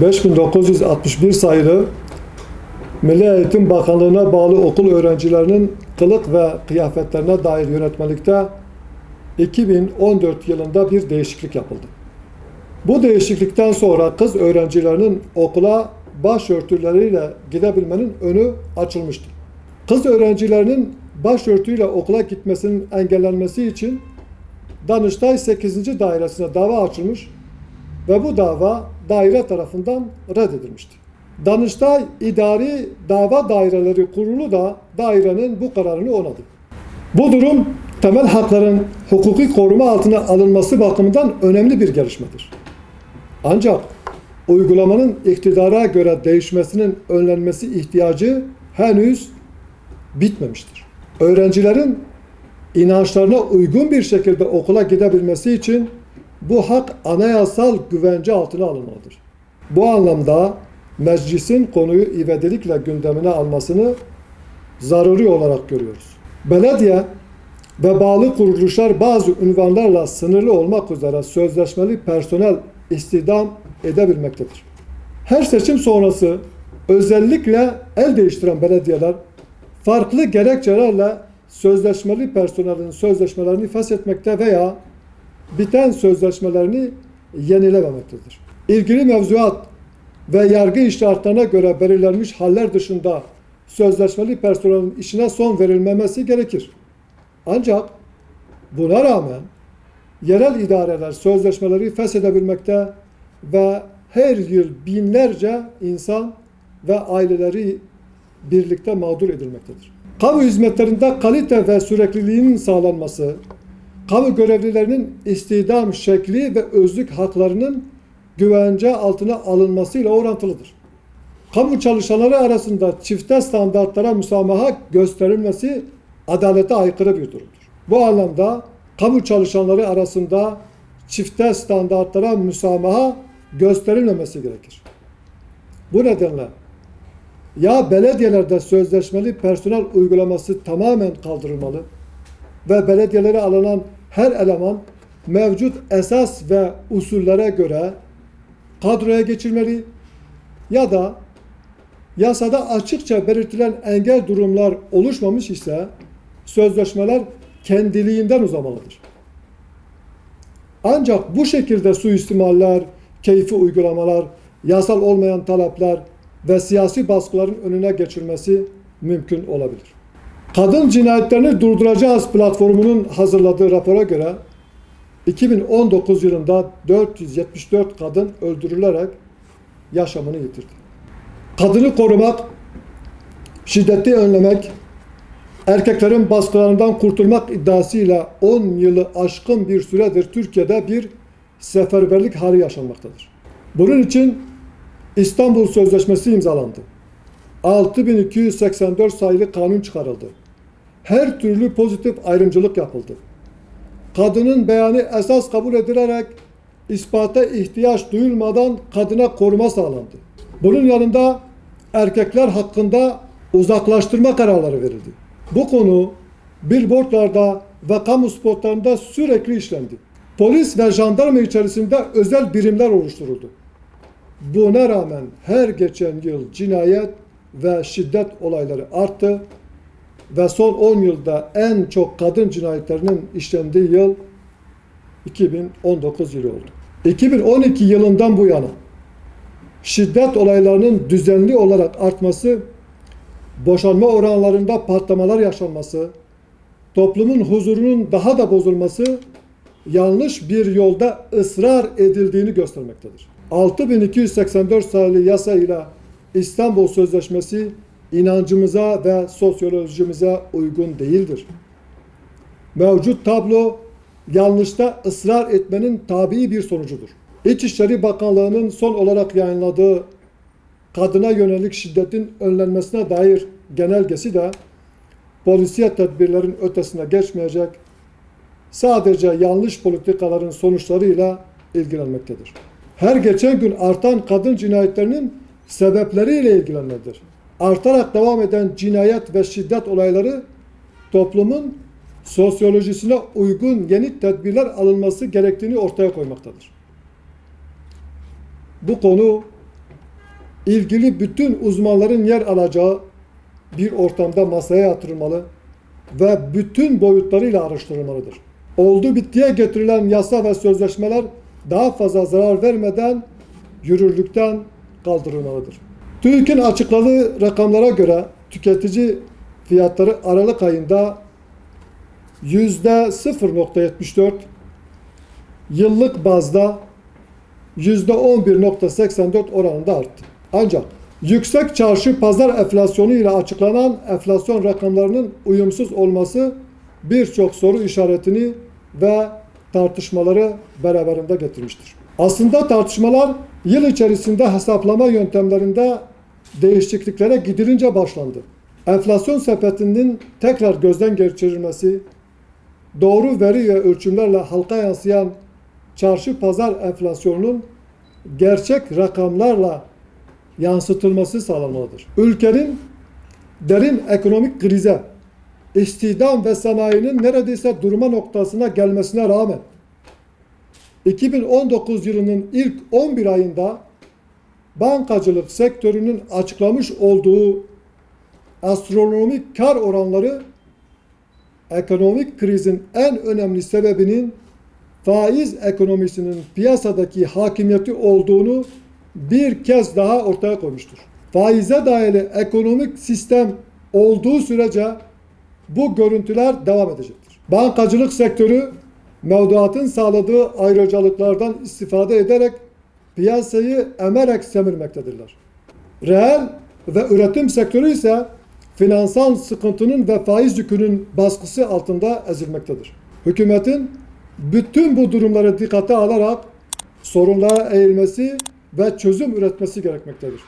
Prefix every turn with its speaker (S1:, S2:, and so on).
S1: 5961 sayılı Milli Eğitim Bakanlığı'na bağlı okul öğrencilerinin kılık ve kıyafetlerine dair yönetmelikte 2014 yılında bir değişiklik yapıldı. Bu değişiklikten sonra kız öğrencilerinin okula başörtüleriyle gidebilmenin önü açılmıştı. Kız öğrencilerinin başörtüyle okula gitmesinin engellenmesi için Danıştay 8. Dairesi'ne dava açılmış ve bu dava daire tarafından reddedilmişti. Danıştay İdari Dava Daireleri Kurulu da dairenin bu kararını onadı. Bu durum temel hakların hukuki koruma altına alınması bakımından önemli bir gelişmedir. Ancak uygulamanın iktidara göre değişmesinin önlenmesi ihtiyacı henüz bitmemiştir. Öğrencilerin inançlarına uygun bir şekilde okula gidebilmesi için bu hak anayasal güvence altına alınmalıdır. Bu anlamda meclisin konuyu ivedilikle gündemine almasını zaruri olarak görüyoruz. Belediye ve bağlı kuruluşlar bazı ünvanlarla sınırlı olmak üzere sözleşmeli personel istihdam edebilmektedir. Her seçim sonrası özellikle el değiştiren belediyeler farklı gerekçelerle sözleşmeli personelin sözleşmelerini feshetmekte veya biten sözleşmelerini yenilememektedir. İlgili mevzuat ve yargı iştahatlarına göre belirlenmiş haller dışında sözleşmeli personelin işine son verilmemesi gerekir. Ancak buna rağmen yerel idareler sözleşmeleri feshedebilmekte ve her yıl binlerce insan ve aileleri birlikte mağdur edilmektedir. Kamu hizmetlerinde kalite ve sürekliliğinin sağlanması, kamu görevlilerinin istihdam şekli ve özlük haklarının güvence altına alınmasıyla orantılıdır. Kamu çalışanları arasında çifte standartlara müsamaha gösterilmesi adalete aykırı bir durumdur. Bu anlamda kamu çalışanları arasında çifte standartlara müsamaha gösterilmemesi gerekir. Bu nedenle ya belediyelerde sözleşmeli personel uygulaması tamamen kaldırılmalı ve belediyelere alınan her eleman mevcut esas ve usullere göre kadroya geçirmeli ya da yasada açıkça belirtilen engel durumlar oluşmamış ise sözleşmeler kendiliğinden uzamalıdır. Ancak bu şekilde suistimaller, keyfi uygulamalar, yasal olmayan talepler ve siyasi baskıların önüne geçilmesi mümkün olabilir. Kadın cinayetlerini durduracağız platformunun hazırladığı rapora göre 2019 yılında 474 kadın öldürülerek yaşamını yitirdi. Kadını korumak, şiddeti önlemek, erkeklerin baskılarından kurtulmak iddiasıyla 10 yılı aşkın bir süredir Türkiye'de bir seferberlik hali yaşanmaktadır. Bunun için İstanbul Sözleşmesi imzalandı. 6284 sayılı kanun çıkarıldı. Her türlü pozitif ayrımcılık yapıldı. Kadının beyanı esas kabul edilerek ispata ihtiyaç duyulmadan kadına koruma sağlandı. Bunun yanında erkekler hakkında uzaklaştırma kararları verildi. Bu konu billboardlarda ve kamu spotlarında sürekli işlendi. Polis ve jandarma içerisinde özel birimler oluşturuldu. Buna rağmen her geçen yıl cinayet ve şiddet olayları arttı ve son 10 yılda en çok kadın cinayetlerinin işlendiği yıl 2019 yılı oldu. 2012 yılından bu yana şiddet olaylarının düzenli olarak artması, boşanma oranlarında patlamalar yaşanması, toplumun huzurunun daha da bozulması yanlış bir yolda ısrar edildiğini göstermektedir. 6284 sayılı yasa ile İstanbul Sözleşmesi inancımıza ve sosyolojimize uygun değildir. Mevcut tablo yanlışta ısrar etmenin tabii bir sonucudur. İçişleri Bakanlığı'nın son olarak yayınladığı kadına yönelik şiddetin önlenmesine dair genelgesi de polisiye tedbirlerin ötesine geçmeyecek, sadece yanlış politikaların sonuçlarıyla ilgilenmektedir. Her geçen gün artan kadın cinayetlerinin sebepleriyle ilgilenmelidir. Artarak devam eden cinayet ve şiddet olayları toplumun sosyolojisine uygun yeni tedbirler alınması gerektiğini ortaya koymaktadır. Bu konu ilgili bütün uzmanların yer alacağı bir ortamda masaya yatırılmalı ve bütün boyutlarıyla araştırılmalıdır. Oldu bittiye getirilen yasa ve sözleşmeler daha fazla zarar vermeden yürürlükten kaldırılmalıdır. TÜİK'in açıkladığı rakamlara göre tüketici fiyatları Aralık ayında yüzde 0.74 yıllık bazda yüzde 11.84 oranında arttı. Ancak yüksek çarşı pazar enflasyonu ile açıklanan enflasyon rakamlarının uyumsuz olması birçok soru işaretini ve tartışmaları beraberinde getirmiştir. Aslında tartışmalar yıl içerisinde hesaplama yöntemlerinde değişikliklere gidilince başlandı. Enflasyon sepetinin tekrar gözden geçirilmesi, doğru veri ve ölçümlerle halka yansıyan çarşı pazar enflasyonunun gerçek rakamlarla yansıtılması sağlanmalıdır. Ülkenin derin ekonomik krize, istihdam ve sanayinin neredeyse durma noktasına gelmesine rağmen 2019 yılının ilk 11 ayında bankacılık sektörünün açıklamış olduğu astronomik kar oranları ekonomik krizin en önemli sebebinin faiz ekonomisinin piyasadaki hakimiyeti olduğunu bir kez daha ortaya koymuştur. Faize dayalı ekonomik sistem olduğu sürece bu görüntüler devam edecektir. Bankacılık sektörü mevduatın sağladığı ayrıcalıklardan istifade ederek piyasayı emerek semirmektedirler. Reel ve üretim sektörü ise finansal sıkıntının ve faiz yükünün baskısı altında ezilmektedir. Hükümetin bütün bu durumları dikkate alarak sorunlara eğilmesi ve çözüm üretmesi gerekmektedir.